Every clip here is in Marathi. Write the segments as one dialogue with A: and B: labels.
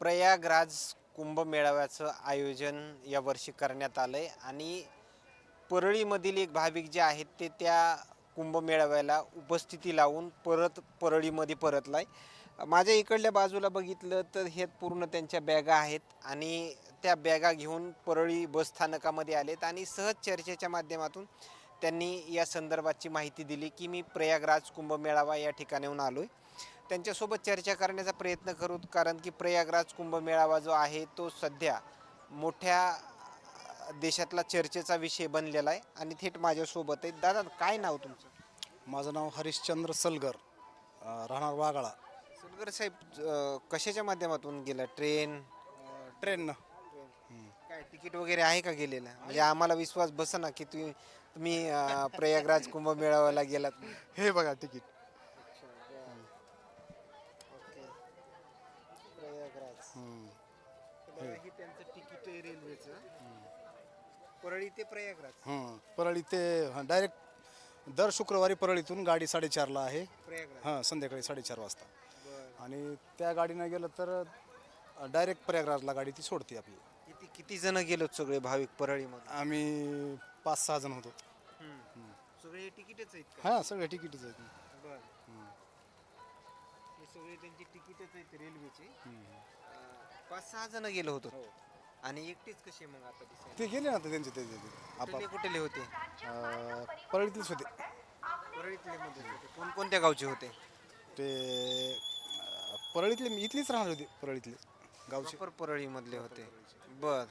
A: प्रयागराज कुंभमेळाव्याचं आयोजन यावर्षी करण्यात आलं आहे आणि परळीमधील एक भाविक जे आहेत ते त्या कुंभमेळाव्याला उपस्थिती लावून परत परळीमध्ये परतलाय. माझ्या इकडल्या बाजूला बघितलं तर हे पूर्ण त्यांच्या बॅगा आहेत आणि त्या बॅगा घेऊन परळी बसस्थानकामध्ये आलेत आणि सहज चर्चेच्या माध्यमातून त्यांनी या संदर्भाची माहिती दिली की मी प्रयागराज कुंभमेळावा या ठिकाणाहून आलो आहे त्यांच्यासोबत चर्चा करण्याचा प्रयत्न करू कारण की प्रयागराज कुंभमेळावा जो आहे तो सध्या मोठ्या देशातला चर्चेचा विषय बनलेला आहे आणि थेट माझ्यासोबत आहे. दादा काय नाव तुमचं?
B: माझं नाव हरिश्चंद्र सलगर राहणार वागाळा
A: सुलगर साहेब कशाच्या माध्यमातून गेला? ट्रेन?
B: ट्रेननं
A: काय तिकीट वगैरे आहे का गेलेलं? म्हणजे आम्हाला विश्वास बसना की तुम्ही तुम्ही प्रयागराज कुंभमेळाव्याला गेलात.
B: हे बघा तिकीट.
A: परळी ते प्रयागराज.
B: हम्म. परळी ते डायरेक्ट दर शुक्रवारी परळीतून गाडी साडेचारला आहे.
A: प्रयागराज.
B: हां संध्याकाळी साडेचार वाजता.
A: बरं.
B: आणि त्या गाडीनं गेलं तर डायरेक्ट प्रयागराजला गाडी ती सोडते आपली.
A: किती किती जण गेलो सगळे भाविक परळीमध्ये
B: आम्ही पाच सहा जण होतो.
A: सगळे तिकीटच आहेत का?
B: हां सगळे तिकीटच आहेत.
A: बर. हे. सगळे त्यांची तिकीटच आहेत रेल्वेचे. पाच सहा जण गेलो होतो. आणि एकटेच कसे मग आता दिसायला
B: ते गेले ना आता त्यांचे ते ते- ते.
A: कुठले होते?
B: अ, परळीतलेच होते.
A: परळीतले मध्ये होते. कोणकोणत्या गावचे होते?
B: ते अ, परळीतले इथलीच राहणार होते परळीतले. गावचे.
A: प्रॉपर परळी मधले होते. बर.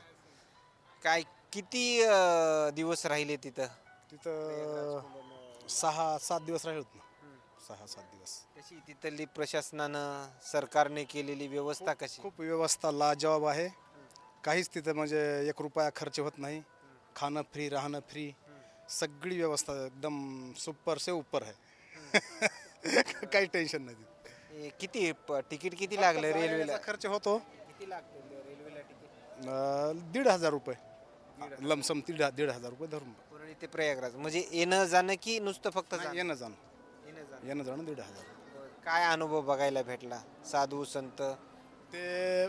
A: काय किती अं, दिवस राहिले तिथं?
B: तिथं सहा सात दिवस राहिले होते ना. सहा सात दिवस.
A: कशी तिथली प्रशासनानं सरकारने केलेली व्यवस्था कशी?
B: खूप व्यवस्था लाजवाब आहे. काहीच तिथं म्हणजे एक रुपया खर्च होत नाही. खाणं फ्री राहणं फ्री सगळी व्यवस्था एकदम सुपर से उपर आहे. काही टेन्शन नाही तिथं.
A: किती प- तिकीट किती लागलं रेल्वेला
B: खर्च होतो.
A: किती लागतं रेल्वेला तिकीट?
B: अं, दीड हजार रुपये. लमसम दीड दीड हजार रुपये धरून.
A: परळी ते प्रयागराज. म्हणजे येणं जाणं की नुसतं फक्त जाणं?
B: येणं जाणं.
A: येणं जाणं.
B: येणं जाणं दीड हजार.
A: बरं. काय अनुभव बघायला भेटला? साधू संत?
B: ते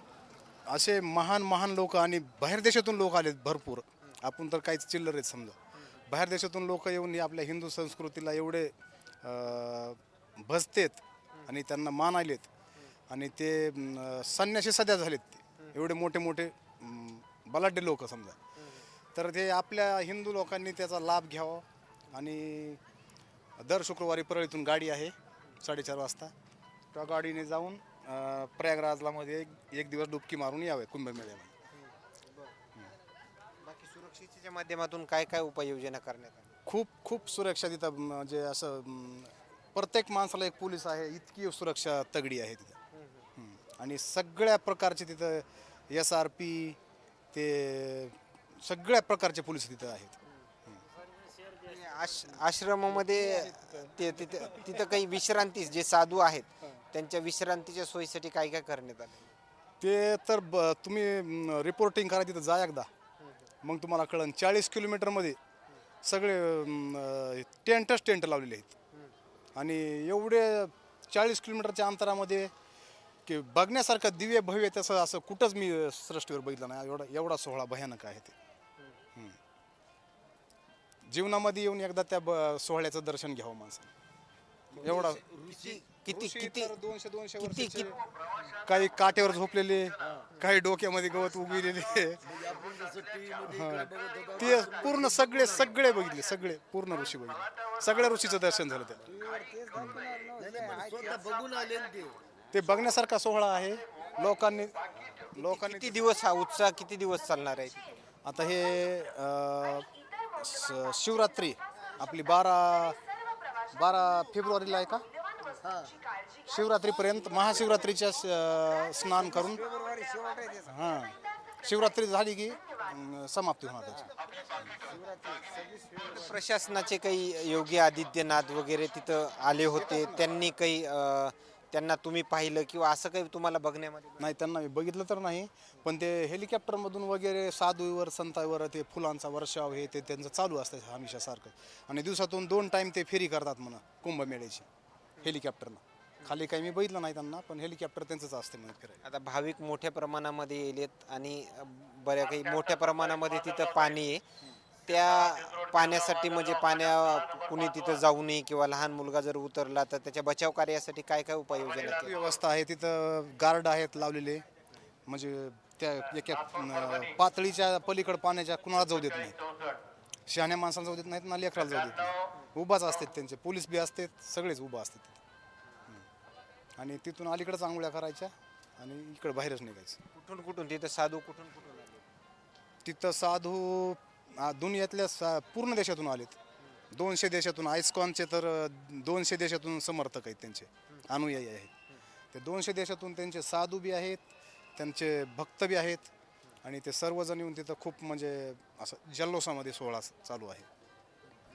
B: असे महान महान लोक आणि बाहेर देशातून लोक आलेत भरपूर. आपण तर काहीच चिल्लर आहेत समजा. बाहेर देशातून लोक येऊन हे आपल्या हिंदू संस्कृतीला एवढे भजतेत आणि त्यांना मान आलेत आणि ते अं, संन्याशी सध्या झालेत ते. एवढे मोठे मोठे अं, बलाढ्य लोक समजा. तर ते आपल्या हिंदू लोकांनी त्याचा लाभ घ्यावा आणि दर शुक्रवारी परळीतून गाडी आहे साडेचार वाजता. त्या गाडीने जाऊन प्रयागराजला मध्ये एक- एक दिवस डुबकी मारून यावे कुंभमेळ्यामध्ये.
A: बाकी सुरक्षेच्या माध्यमातून काय काय उपाययोजना करण्यात
B: खूप खूप सुरक्षा तिथं म्हणजे असं प्रत्येक माणसाला एक पोलीस आहे इतकी सुरक्षा तगडी आहे तिथं. हम्म. आणि सगळ्या प्रकारचे तिथं एस आर पी ते सगळ्या प्रकारचे पोलीस तिथं आहेत.
A: म्हणजे आश आश्रमामध्ये ते तिथं तिथं काही विश्रांती जे साधू आहेत त्यांच्या विश्रांतीच्या सोयीसाठी काय काय करण्यात आलं?
B: ते तर ब तुम्ही रिपोर्टिंग करा तिथं जा एकदा. मग तुम्हाला कळन. चाळीस किलोमीटरमध्ये सगळे अं, टेंटच टेंट लावलेले आहेत. आणि एवढे चाळीस किलोमीटरच्या अंतरामध्ये की बघण्यासारखं दिव्य भव्य तसं असं कुठंच मी सृष्टीवर बघितलं नाही. एवढा एवढा सोहळा भयानक आहे ते. हम्म. जीवनामध्ये येऊन एकदा त्या ब- सोहळ्याचं दर्शन घ्यावं माणसाने. एवढा
A: किती किती
B: ऋषी
A: किती
B: तर दोनशे दोनशे
A: किती
B: वर्षाचे. काही काठेवर झोपलेले काही डोक्यामध्ये गवत उगविलेले. हा. ते पूर्ण सगळे सगळे बघितले सगळे पूर्ण ऋषी बघितले. सगळ्या ऋषीचं दर्शन झालं त्या
C: बघून आले ना ते.
B: ते बघण्यासारखा सोहळा आहे. लोकांनी लोकांनी
A: किती दिवस हा उत्साह किती दिवस चालणार आहे?
B: आता हे अं, स- शिवरात्री आपली बारा बारा फेब्रुवारीला आहे का? शिवरात्रीपर्यंत महाशिवरात्रीच्या स- स्नान करून हां शिवरात्री झाली की अं, समाप्ती होणार त्याची.
A: प्रशासनाचे काही योगी आदित्यनाथ वगैरे तिथं आले होते. त्यांनी काही अं, त्यांना तुम्ही पाहिलं किंवा असं काही तुम्हाला बघण्यामध्ये
B: नाही त्यांना मी बघितलं तर नाही पण ते हेलिकॉप्टरमधून वगैरे साधूवर संतावर ते फुलांचा वर्षाव हे ते त्यांचं चालू असतं हमेशा सारखं आणि दिवसातून दोन टाईम ते फेरी करतात म्हणा कुंभमेळ्याची. हेलिकॉप्टरनं. खाली काही मी बघितलं नाही त्यांना पण हेलिकॉप्टर त्यांचंच असते म्हणजे फिरायला.
A: आता भाविक मोठ्या प्रमाणामध्ये येलेत आणि बऱ्या काही मोठ्या प्रमाणामध्ये तिथं पाणी आहे. त्या पाण्यासाठी म्हणजे पाण्या कुणी तिथं जाऊ नये किंवा लहान मुलगा जर उतरला तर त्याच्या बचाव कार्यासाठी काय काय उपाययोजना केल्या?
B: व्यवस्था आहे तिथं गार्ड आहेत लावलेले. म्हणजे त्या एका अं, पातळीच्या पलीकडे पाण्याच्या कुणाला जाऊ देत नाही शहाण्या माणसाला जाऊ देत नाहीत ना लेकराला जाऊ देत नाही उभाच असतात त्यांचे. पोलीस बी असतात सगळेच उभा असतात तिथे. आणि तिथून अलीकडंच आंघोळ्या करायच्या आणि इकडं बाहेरच निघायचं.
A: कुठून कुठून? तिथं साधू कुठून कुठून आले?
B: तिथं साधू आ, दुनियातल्या सा पूर्ण देशातून आलेत. दोनशे देशातून आयस्कॉनचे तर अ, दोनशे देशातून समर्थक आहेत त्यांचे. अनुयायी आहेत. ते दोनशे देशातून त्यांचे साधू बी आहेत त्यांचे भक्त बी आहेत आणि ते सर्वजण येऊन तिथं खूप म्हणजे असं जल्लोषामध्ये सोहळा चालू आहे.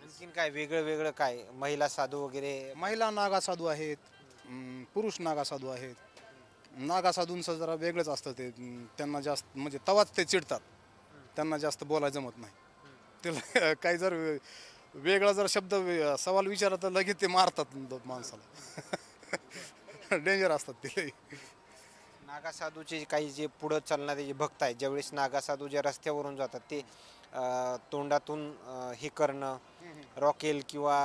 A: आणखीन काय वेगळं वेगळं काय? महिला साधू वगैरे?
B: महिला नागा साधू आहेत. अं, पुरुष नागा साधू आहेत. नागा साधूंचं जरा वेगळंच असतं ते. अं, त्यांना जास्त म्हणजे तवाच ते चिडतात. त्यांना जास्त बोलायला जमत नाही. त्याला काही जर वे- वेगळा जर शब्द वे- सवाल विचारला तर लगेच ते मारतात माणसाला. डेंजर असतात ते. लई.
A: नागा साधूचे काही जे पुढं चालणारे जे भक्त आहेत ज्यावेळेस नागा साधू ज्या रस्त्यावरून जातात ते अं, तोंडातून अं, हे करणं रॉकेल किंवा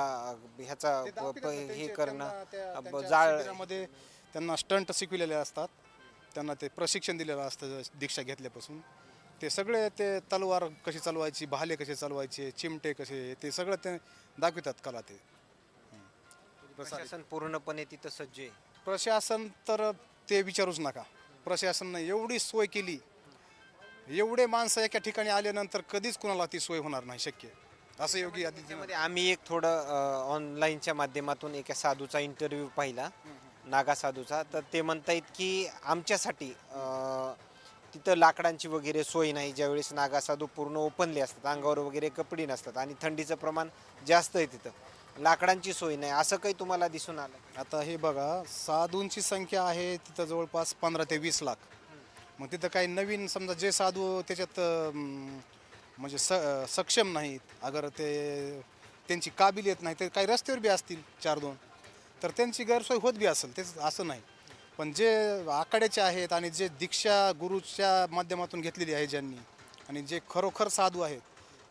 A: ह्याचा प- प- हे करणं जाळ
B: शिबिरामध्ये त्यांना स्टंट शिकविलेले असतात. त्यांना ते प्रशिक्षण दिलेलं असतं दीक्षा घेतल्यापासून. ते सगळे ते तलवार कशी चालवायची भाले कसे चालवायचे चिमटे कसे ते सगळं ते दाखवितात कला ते.
A: प्रशासन पूर्णपणे तिथं सज्ज आहे.
B: प्रशासन तर ते विचारूच नका. प्रशासनानं एवढी सोय केली. एवढे माणसं एका ठिकाणी आल्यानंतर कधीच कुणाला ती सोय होणार नाही शक्य असं योगी आदित्यनाथ
A: त्यामध्ये आम्ही एक थोडं ऑनलाईनच्या माध्यमातून एका साधूचा इंटरव्ह्यू पाहिला नागा साधूचा. तर ते म्हणतायत की आमच्यासाठी अं, तिथं लाकडांची वगैरे सोय नाही. ज्यावेळेस नागा साधू पूर्ण ओपनले असतात अंगावर वगैरे कपडे नसतात आणि थंडीचं प्रमाण जास्त आहे तिथं लाकडांची सोय नाही. असं काही तुम्हाला दिसून आलं?
B: आता हे बघा साधूंची संख्या आहे तिथं जवळपास पंधरा ते वीस लाख. मग तिथं काही नवीन समजा जे साधू त्याच्यात अं, म्हणजे स सक्षम नाहीत. अगर ते त्यांची काबिलियत नाही ते काही रस्त्यावर बी असतील चार दोन. तर त्यांची गैरसोय होत बी असेल तेच असं नाही. पण जे आखाड्याचे आहेत आणि जे दीक्षा गुरुच्या माध्यमातून घेतलेली आहे ज्यांनी आणि जे खरोखर साधू आहेत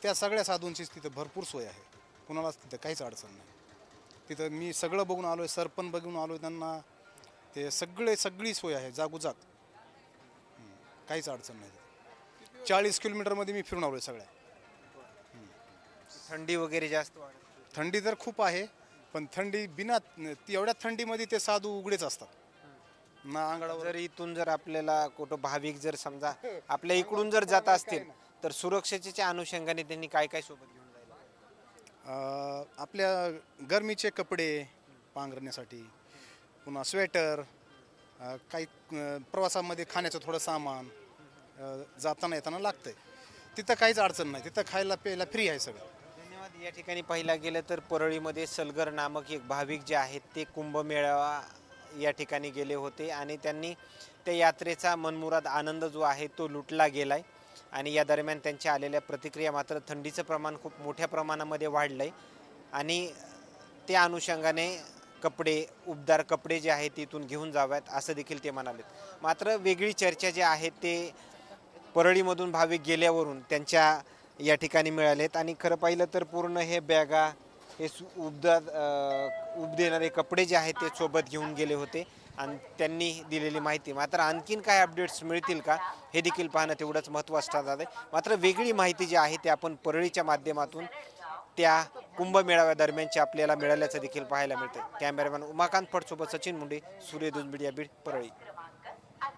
B: त्या सगळ्या साधूंचीच तिथं भरपूर सोय आहे. कुणालाच तिथं काहीच अडचण नाही. तिथं मी सगळं बघून आलो आहे सरपण बघून आलो आहे त्यांना ते सगळे सगळी सोय आहे जागोजाग. काहीच अडचण नाही. चाळीस किलोमीटरमध्ये मी फिरून आलोय सगळ्या.
A: थंडी वगैरे जास्त वाढत
B: थंडी तर खूप आहे पण थंडी बिना ती एवढ्या थंडीमध्ये ते साधू उघडेच असतात. ना अंगाडावर
A: जर इथून जर आपल्याला कुठं भाविक जर समजा आपल्या इकडून जर जात असतील तर सुरक्षेच्या अनुषंगाने त्यांनी काय काय सोबत घेऊन जायला
B: अं, आपल्या गरमीचे कपडे पांघरण्यासाठी पुन्हा स्वेटर अं, काही अं, प्रवासामध्ये खाण्याचं थोडं सामान जाताना येताना लागतंय. तिथं काहीच अडचण नाही. तिथं खायला प्यायला फ्री आहे सगळं.
A: धन्यवाद. या ठिकाणी पाहिला गेलं तर परळीमध्ये सलगर नामक एक भाविक जे आहेत ते कुंभमेळावा या ठिकाणी गेले होते आणि त्यांनी त्या यात्रेचा मनमुराद आनंद जो आहे तो लुटला गेलाय. आणि या दरम्यान त्यांच्या आलेल्या प्रतिक्रिया मात्र थंडीचं प्रमाण खूप मोठ्या प्रमाणामध्ये वाढलं आहे आणि त्या अनुषंगाने कपडे उबदार कपडे जे आहेत तिथून घेऊन जाव्यात असं देखील ते म्हणाले मात्र वेगळी चर्चा जे आहे ते परळीमधून भाविक गेल्यावरून त्यांच्या या ठिकाणी मिळालेत. आणि खरं पाहिलं तर पूर्ण हे बॅगा हे सु- उबदा उब देणारे कपडे जे आहेत ते सोबत घेऊन गेले होते. आणि त्यांनी दिलेली माहिती. मात्र आणखीन काय अपडेट्स मिळतील का हे देखील पाहणं तेवढंच महत्त्वाचं ठरणार आहे. मात्र वेगळी माहिती जी आहे ते आपण परळीच्या माध्यमातून त्या कुंभमेळाव्यादरम्यानची आपल्याला मिळाल्याचं देखील पाहायला मिळतं कॅमेरामॅन उमाकांत फडसोबत सचिन मुंडे सूर्यदूज मीडिया बीड परळी.